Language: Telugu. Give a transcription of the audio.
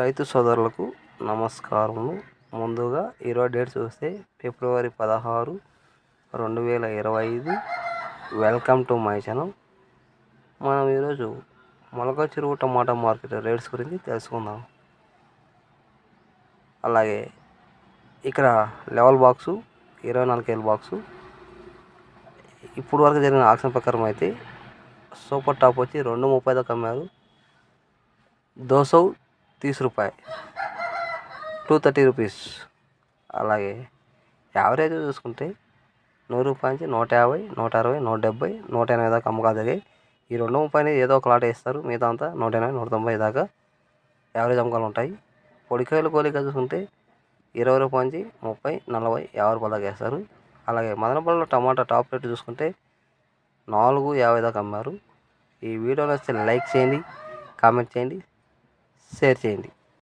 రైతు సోదరులకు నమస్కారములు. ముందుగా ఇరవై డేట్ చూస్తే ఫిబ్రవరి పదహారు రెండు వేల ఇరవై ఐదు. వెల్కమ్ టు మై ఛానల్ మనం ఈరోజు మొలక చెరువు టమాటా మార్కెట్ రేట్స్ గురించి తెలుసుకుందాం. అలాగే ఇక్కడ లెవెల్ బాక్సు ఇరవై నాలుగు బాక్సు. ఇప్పుడు వరకు జరిగిన ఆక్షన్ ప్రకారం అయితే సూపర్ టాప్ వచ్చి రెండు ముప్పై దాకా అమ్మారు దోసౌ తీస్ రూపాయి టూ థర్టీ రూపీస్ అలాగే యావరేజ్ చూసుకుంటే నూరు రూపాయల నుంచి నూట యాభై నూట అరవై నూట డెబ్బై నూట ఎనభై దాకా అమ్మకాలు జరిగాయి. ఈ రెండు ముప్పై అనేది ఏదో ఒక లాట్ వేస్తారు. మిగతా అంతా నూట ఎనభై నూట తొంభై దాకా యావరేజ్ అమ్మకాలు ఉంటాయి. పొడికాయలు కోలిక చూసుకుంటే ఇరవై రూపాయల నుంచి ముప్పై నలభై యాభై రూపాయల దాకా వేస్తారు. అలాగే మదనపల్లిలో టమాటా టాప్ రేట్ చూసుకుంటే నాలుగు యాభై దాకా అమ్మారు. ఈ వీడియో నచ్చితే లైక్ చేయండి కామెంట్ చేయండి. షేర్ చేయండి.